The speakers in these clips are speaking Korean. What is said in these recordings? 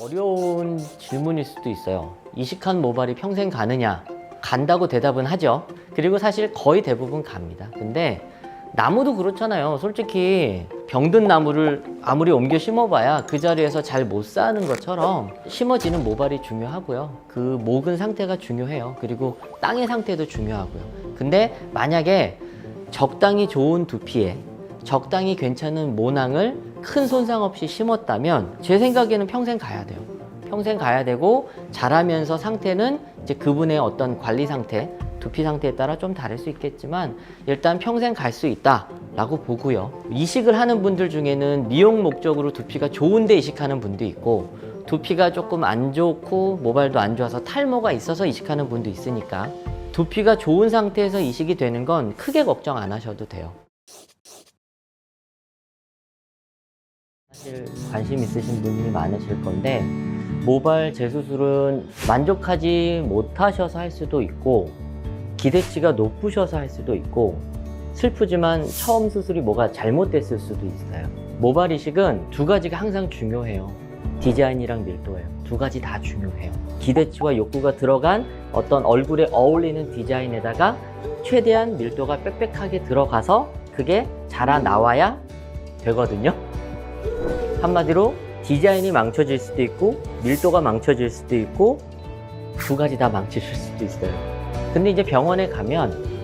어려운 질문일 수도 있어요. 이식한 모발이 평생 가느냐? 간다고 대답은 하죠. 그리고 사실 거의 대부분 갑니다. 근데 나무도 그렇잖아요. 솔직히 병든 나무를 아무리 옮겨 심어봐야 그 자리에서 잘 못 사는 것처럼 심어지는 모발이 중요하고요. 그 목은 상태가 중요해요. 그리고 땅의 상태도 중요하고요. 근데 만약에 적당히 좋은 두피에 적당히 괜찮은 모낭을 큰 손상 없이 심었다면 제 생각에는 평생 가야 돼요. 평생 가야 되고 자라면서 상태는 이제 그분의 어떤 관리 상태, 두피 상태에 따라 좀 다를 수 있겠지만 일단 평생 갈 수 있다라고 보고요. 이식을 하는 분들 중에는 미용 목적으로 두피가 좋은데 이식하는 분도 있고 두피가 조금 안 좋고 모발도 안 좋아서 탈모가 있어서 이식하는 분도 있으니까 두피가 좋은 상태에서 이식이 되는 건 크게 걱정 안 하셔도 돼요. 사실 관심 있으신 분이 많으실 건데 모발 재수술은 만족하지 못하셔서 할 수도 있고 기대치가 높으셔서 할 수도 있고 슬프지만 처음 수술이 뭐가 잘못됐을 수도 있어요. 모발 이식은 두 가지가 항상 중요해요. 디자인이랑 밀도예요. 두 가지 다 중요해요. 기대치와 욕구가 들어간 어떤 얼굴에 어울리는 디자인에다가 최대한 밀도가 빽빽하게 들어가서 그게 자라 나와야 되거든요. 한마디로 디자인이 망쳐질 수도 있고 밀도가 망쳐질 수도 있고 두 가지 다 망치실 수도 있어요. 근데 이제 병원에 가면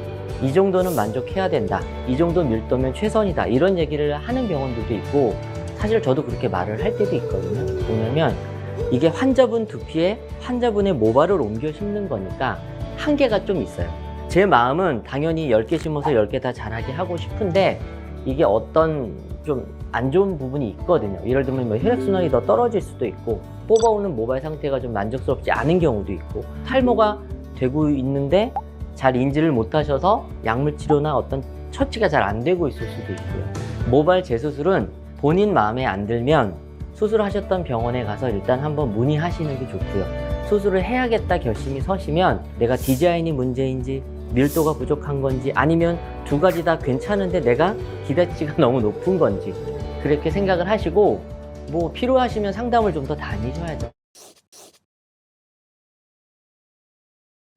이 정도는 만족해야 된다. 이 정도 밀도면 최선이다. 이런 얘기를 하는 병원들도 있고 사실 저도 그렇게 말을 할 때도 있거든요. 왜냐면 이게 환자분 두피에 환자분의 모발을 옮겨 심는 거니까 한계가 좀 있어요. 제 마음은 당연히 10개 심어서 10개 다 잘하게 하고 싶은데 이게 어떤 좀 안 좋은 부분이 있거든요. 예를 들면 뭐 혈액순환이 더 떨어질 수도 있고 뽑아오는 모발 상태가 좀 만족스럽지 않은 경우도 있고 탈모가 되고 있는데 잘 인지를 못하셔서 약물 치료나 어떤 처치가 잘 안 되고 있을 수도 있고요. 모발 재수술은 본인 마음에 안 들면 수술하셨던 병원에 가서 일단 한번 문의하시는 게 좋고요. 수술을 해야겠다 결심이 서시면 내가 디자인이 문제인지 밀도가 부족한 건지 아니면 두 가지 다 괜찮은데 내가 기대치가 너무 높은 건지 그렇게 생각을 하시고 뭐 필요하시면 상담을 좀 더 다니셔야죠.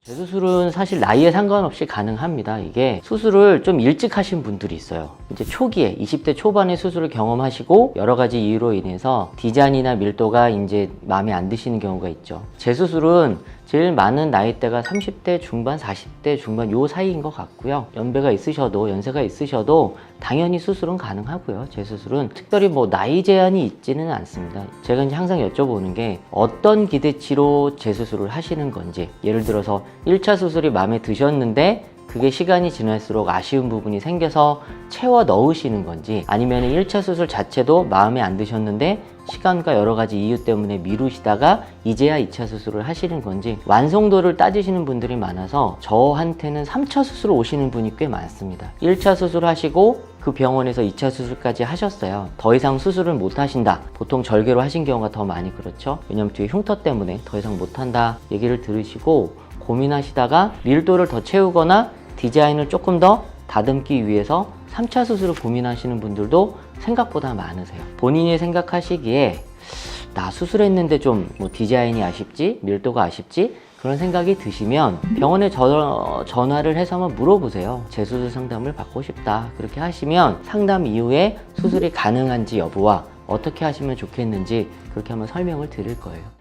재수술은 사실 나이에 상관없이 가능합니다. 이게 수술을 좀 일찍 하신 분들이 있어요. 이제 초기에 20대 초반에 수술을 경험하시고 여러 가지 이유로 인해서 디자인이나 밀도가 이제 마음에 안 드시는 경우가 있죠. 재수술은 제일 많은 나이대가 30대 중반, 40대 중반 요 사이인 것 같고요. 연배가 있으셔도 연세가 있으셔도 당연히 수술은 가능하고요. 재수술은 특별히 뭐 나이 제한이 있지는 않습니다. 제가 이제 항상 여쭤보는 게 어떤 기대치로 재수술을 하시는 건지 예를 들어서 1차 수술이 마음에 드셨는데 그게 시간이 지날수록 아쉬운 부분이 생겨서 채워 넣으시는 건지 아니면 1차 수술 자체도 마음에 안 드셨는데 시간과 여러 가지 이유 때문에 미루시다가 이제야 2차 수술을 하시는 건지 완성도를 따지시는 분들이 많아서 저한테는 3차 수술 오시는 분이 꽤 많습니다. 1차 수술 하시고 그 병원에서 2차 수술까지 하셨어요. 더 이상 수술을 못 하신다. 보통 절개로 하신 경우가 더 많이 그렇죠. 왜냐면 뒤에 흉터 때문에 더 이상 못 한다 얘기를 들으시고 고민하시다가 밀도를 더 채우거나 디자인을 조금 더 다듬기 위해서 3차 수술을 고민하시는 분들도 생각보다 많으세요. 본인이 생각하시기에 나 수술했는데 좀 뭐 디자인이 아쉽지, 밀도가 아쉽지 그런 생각이 드시면 병원에 저- 전화를 해서 한번 물어보세요. 재수술 상담을 받고 싶다. 그렇게 하시면 상담 이후에 수술이 가능한지 여부와 어떻게 하시면 좋겠는지 그렇게 한번 설명을 드릴 거예요.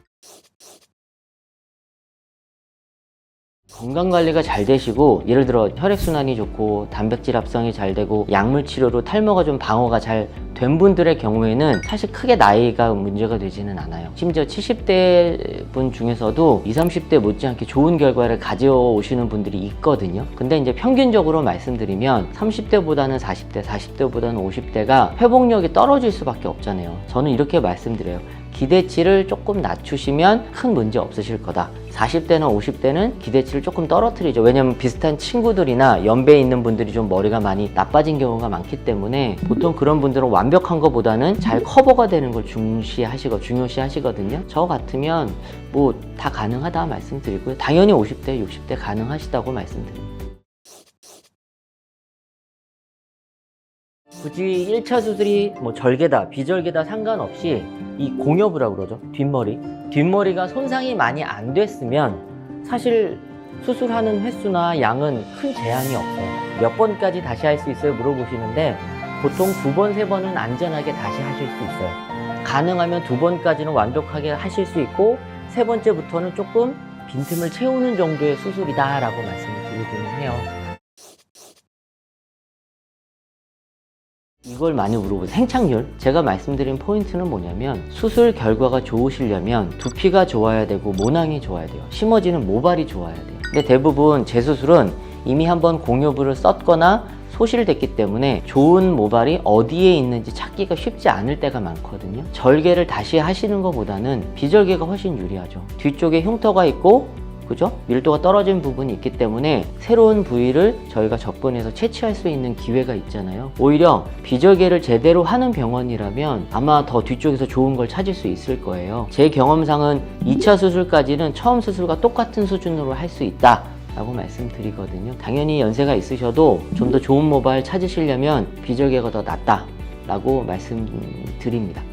건강 관리가 잘 되시고 예를 들어 혈액 순환이 좋고 단백질 합성이 잘 되고 약물 치료로 탈모가 좀 방어가 잘 된 분들의 경우에는 사실 크게 나이가 문제가 되지는 않아요. 심지어 70대 분 중에서도 20, 30대 못지않게 좋은 결과를 가져오시는 분들이 있거든요. 근데 이제 평균적으로 말씀드리면 30대보다는 40대, 40대보다는 50대가 회복력이 떨어질 수밖에 없잖아요. 저는 이렇게 말씀드려요. 기대치를 조금 낮추시면 큰 문제 없으실 거다. 40대나 50대는 기대치를 조금 떨어뜨리죠. 왜냐면 비슷한 친구들이나 연배에 있는 분들이 좀 머리가 많이 나빠진 경우가 많기 때문에 보통 그런 분들은 완벽한 것보다는 잘 커버가 되는 걸 중시하시고 중요시 하시거든요. 저 같으면 뭐 다 가능하다 말씀드리고요. 당연히 50대, 60대 가능하시다고 말씀드립니다. 굳이 1차 수술이 뭐 절개다, 비절개다 상관없이 이 공여부라고 그러죠. 뒷머리. 뒷머리가 손상이 많이 안 됐으면 사실 수술하는 횟수나 양은 큰 제한이 없어요. 몇 번까지 다시 할 수 있어요? 물어보시는데 보통 두 번, 세 번은 안전하게 다시 하실 수 있어요. 가능하면 두 번까지는 완벽하게 하실 수 있고 세 번째부터는 조금 빈틈을 채우는 정도의 수술이다라고 말씀을 드리기는 해요. 이걸 많이 물어보세요. 생착률. 제가 말씀드린 포인트는 뭐냐면 수술 결과가 좋으시려면 두피가 좋아야 되고 모낭이 좋아야 돼요. 심어지는 모발이 좋아야 돼요. 근데 대부분 재수술은 이미 한번 공요부를 썼거나 소실됐기 때문에 좋은 모발이 어디에 있는지 찾기가 쉽지 않을 때가 많거든요. 절개를 다시 하시는 것보다는 비절개가 훨씬 유리하죠. 뒤쪽에 흉터가 있고 그죠? 밀도가 떨어진 부분이 있기 때문에 새로운 부위를 저희가 접근해서 채취할 수 있는 기회가 있잖아요. 오히려 비절개를 제대로 하는 병원이라면 아마 더 뒤쪽에서 좋은 걸 찾을 수 있을 거예요. 제 경험상은 2차 수술까지는 처음 수술과 똑같은 수준으로 할 수 있다. 라고 말씀드리거든요. 당연히 연세가 있으셔도 좀 더 좋은 모발 찾으시려면 비절개가 더 낫다. 라고 말씀드립니다.